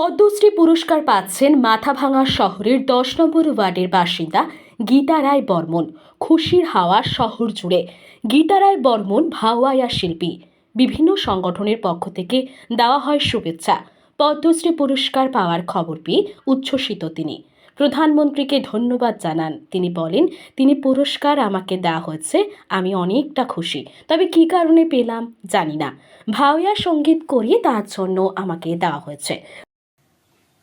পদ্মশ্রী পুরস্কার পাচ্ছেন মাথাভাঙা শহরের দশ নম্বর ওয়ার্ডের বাসিন্দা গীতা রায় বর্মন। খুশির হাওয়া শহর জুড়ে। গীতা রায় বর্মন ভাওয়াইয়া শিল্পী। বিভিন্ন সংগঠনের পক্ষ থেকে দেওয়া হয় শুভেচ্ছা। পদ্মশ্রী পুরস্কার পাওয়ার খবর পেয়ে উচ্ছ্বসিত তিনি। প্রধানমন্ত্রীকে ধন্যবাদ জানান। তিনি বলেন, তিনি পুরস্কার আমাকে দেওয়া হয়েছে, আমি অনেকটা খুশি। তবে কী কারণে পেলাম জানি না। ভাওয়া সংগীত করিয়ে তার জন্য আমাকে দেওয়া হয়েছে।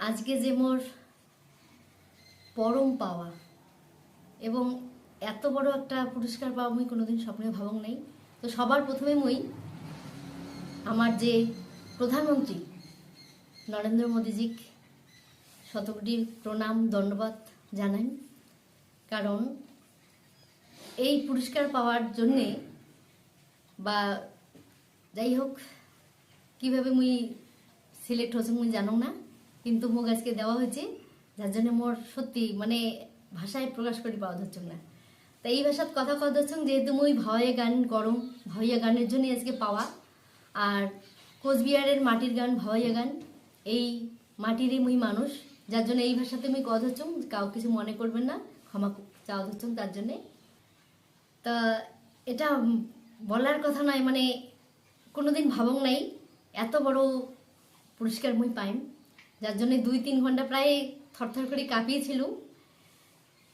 আজকে যে মোর পরম পাওয়া এবং এত বড় একটা পুরস্কার পাওয়া মুই কোনোদিন স্বপ্নে ভাবং নাই। তো সবার প্রথমে মুই আমার যে প্রধানমন্ত্রী নরেন্দ্র মোদীজিক শতকোটি প্রণাম, ধন্যবাদ জানাই। কারণ এই পুরস্কার পাওয়ার জন্যে বা যাই হোক, কীভাবে মুই সিলেক্ট হচ্ছে মুই জানো না। কিন্তু মোক আজকে দেওয়া হয়েছে, যার জন্য মোর সত্যি মানে ভাষায় প্রকাশ করে পাওয়া যাচ্ছে না। তা এই ভাষাত কথা কথা যাচ্ছেন যেহেতু মুই ভাওয়াইয়া গান গরম ভাওয়াইয়া গানের জন্যই আজকে পাওয়া। আর কোচবিহারের মাটির গান ভাওয়াইয়া গান, এই মাটিরই মুই মানুষ, যার জন্য এই ভাষাতে মুই কথা হচ্ছুম কাউ কিছু মনে করবেন না, ক্ষমা চাওয়া হচ্ছুম তার জন্যে। তা এটা বলার কথা নয় মানে কোনোদিন ভাবং নাই, এত বড় পুরস্কার মুই পাইম। যার জন্য দুই তিন ঘণ্টা প্রায় থরথর করে কাঁপিয়েছিল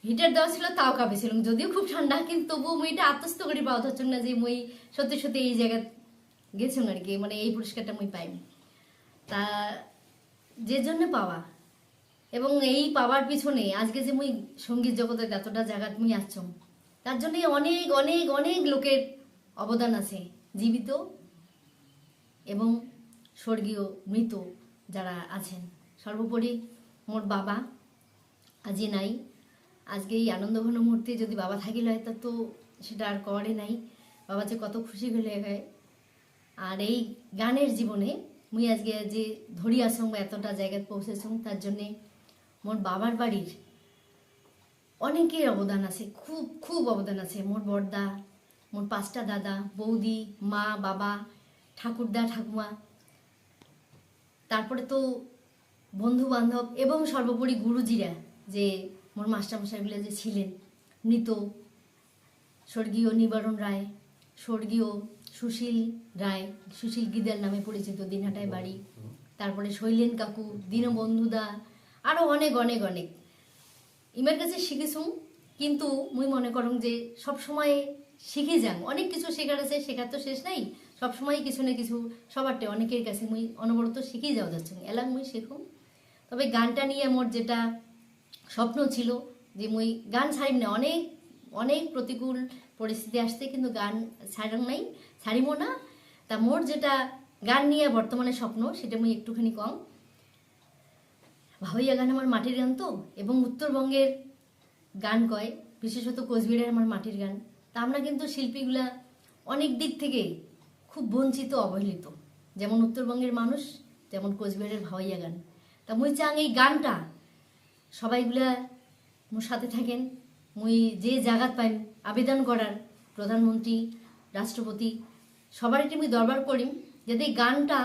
হিটার দেওয়া ছিল, তাও কাঁপিয়েছিলাম যদিও খুব ঠান্ডা, কিন্তু তবুও মুইটা আত্মস্থ করে পাওয়া ধরছেন না যে মুই সত্যি সত্যি এই জায়গায় গেছিলাম আর কি মানে এই পুরস্কারটা মুই পাইনি। তা যে জন্য পাওয়া এবং এই পাওয়ার পিছনে আজকে যে মুই সংগীত জগতের এতটা জায়গাত মুই আসছম, তার জন্য অনেক অনেক অনেক লোকের অবদান আছে। জীবিত এবং স্বর্গীয় মৃত। যারা আছেন। সর্বোপরি মোর বাবা, আজি নাই। আজকে এই আনন্দঘন মুহূর্তে যদি বাবা থাকিল তা তো সেটা আর করে নাই। বাবা যে কত খুশি হলে হয়। আর এই গানের জীবনে মুই আজকে যে ধরি আসং বা এতটা জায়গায় পৌঁছেছং, তার জন্যে মোর বাবার বাড়ির অনেকের অবদান আছে, খুব খুব অবদান আছে। মোর বড়দা, মোর পাঁচটা দাদা, বৌদি, মা, বাবা, ঠাকুরদা, ঠাকুমা তারপরে তো বন্ধু বান্ধব এবং সর্বোপরি গুরুজিরা যে মোর মাস্টারমশাইগুলো যে ছিলেন, মৃত, স্বর্গীয় নিবারণ রায়, স্বর্গীয় সুশীল রায়, সুশীল গিদার নামে পরিচিত দিনহাটায় বাড়ি, তারপরে শৈলেন কাকু, দীনবন্ধুদা আরও অনেক অনেক অনেক। ইমের কাছে শিখেছুম, কিন্তু মুই মনে করং যে সব সময় শিখে যাং অনেক কিছু শেখার আছে, শেখার তো শেষ নাই। সব সময় কিছু না কিছু, সবারটে অনেকের কাছে মুই অনবরত শিখেই যাওয়া যাচ্ছে। এলাম মুই শেখুম তবে গানটা নিয়ে আমার যেটা স্বপ্ন ছিল যে মুই গান ছাড়িম না, অনেক অনেক প্রতিকূল পরিস্থিতি আসছে কিন্তু গান ছাড়াং নাই, ছাড়িমও না। তা মোর যেটা গান নিয়ে বর্তমানে স্বপ্ন, সেটা মুই একটুখানি কম। ভাবইয়া গান আমার মাটির গান তো, এবং উত্তরবঙ্গের গান কয়, বিশেষত কোচবিহারের আমার মাটির গান। তা আমরা কিন্তু শিল্পীগুলা অনেক দিক থেকে খুব বঞ্চিত, অবহেলিত। যেমন উত্তরবঙ্গের মানুষ, তেমন কোচবিহারের ভাওয়াইয়া গান। তা মুই চাং এই গানটা সবাইগুলা মোর সাথে থাকেন, মুই যে জায়গাত পাইম, আবেদন করার প্রধানমন্ত্রী, রাষ্ট্রপতি, সবারকে মুই দরবার করিম, যাতে এই গানটা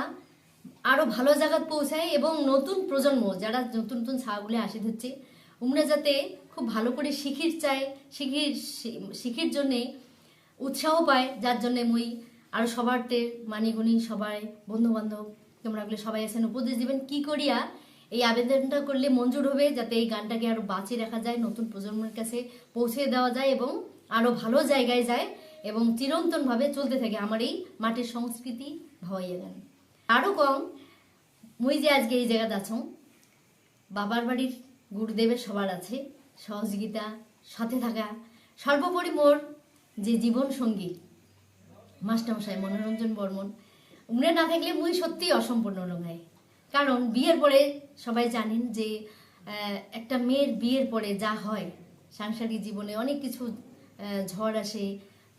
আরও ভালো জায়গাত পৌঁছায় এবং নতুন প্রজন্ম, যারা নতুন নতুন ছাগুলো আসে হচ্ছে উমরা যাতে খুব ভালো করে শিখির চায়, শিখির শিখির জন্যে উৎসাহ পায়, যার জন্যে মুই আরও সবারতে মানিগুনি সবাই বন্ধু বান্ধব তোমরা গুলো সবাই আছেন উপদেশ দিবেন, কি করিয়া এই আবেদনটা করলে মঞ্জুর হবে, যাতে এই গানটাকে আরও বাঁচিয়ে রাখা যায়, নতুন প্রজন্মের কাছে পৌঁছে দেওয়া যায় এবং আরও ভালো জায়গায় যায় এবং চিরন্তনভাবে চলতে থাকে আমার এই মাটির সংস্কৃতি ভাওয়াইয়া গান আরও কম, মুই যে আজকে এই জায়গাতে আছো, বাবার বাড়ির গুরুদেবের সবার আছে। সহযোগিতা সাথে থাকা। সর্বোপরি মোর যে জীবন সঙ্গী মাস্টারমশাই মনোরঞ্জন বর্মন উমরে না থাকলে মুই সত্যিই অসম্পূর্ণ নয় কারণ বিয়ের পরে সবাই জানেন যে একটা মেয়ের বিয়ের পরে যা হয় সাংসারিক জীবনে অনেক কিছু ঝড় আসে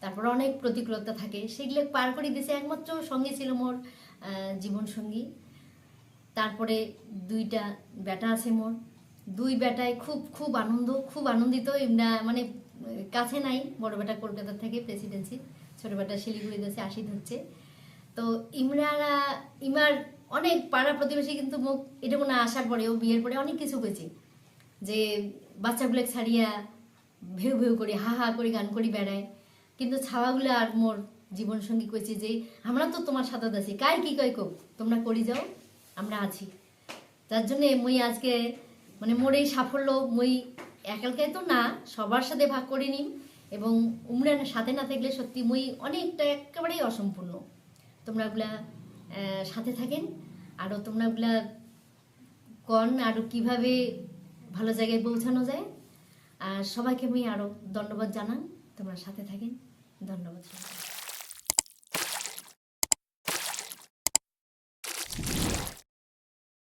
তারপর অনেক প্রতিকূলতা থাকে সেগুলো পার করে দিয়েছে একমাত্র সঙ্গে ছিল মোর আহ, জীবন সঙ্গী। তারপরে দুইটা বেটা আছে মোর দুই বেটায় খুব খুব আনন্দ, খুব আনন্দিত। মানে কাছে নাই, বড় বেটা কলকাতা থেকে প্রেসিডেন্সি ছোট বেটা শিলিগুড়িতে আছে আশিদ হচ্ছে তো ইমরারা, ইমার অনেক পাড়া প্রতিবেশী কিন্তু মুখ, এটা মনে আসার পরেও বিয়ের পরে অনেক কিছু হয়েছে যে বাচ্চাগুলো ছাড়িয়া ভেউ ভেউ করে, হা হা করে গান করি বেড়ায়। কিন্তু ছাওয়াগুলো আর মোর জীবন সঙ্গী কইছে যে, আমরা তো তোমার সাথে আছি কাই কি কয় কো? তোমরা করি যাও, আমরা আছি। যার জন্যে মুই আজকে মানে মোর এই সাফল্য মই একালকায় তো না, সবার সাথে ভাগ করে নিম এবং উমরান সাথে না থাকলে সত্যি মই অনেকটা একেবারেই অসম্পূর্ণ তোমরা ওগুলা সাথে থাকেন আরও তোমরা ওগুলা কন আরও কীভাবে ভালো জায়গায় পৌঁছানো যায় আর সবাইকে আমি আরও ধন্যবাদ জানান, তোমরা সাথে থাকেন, ধন্যবাদ।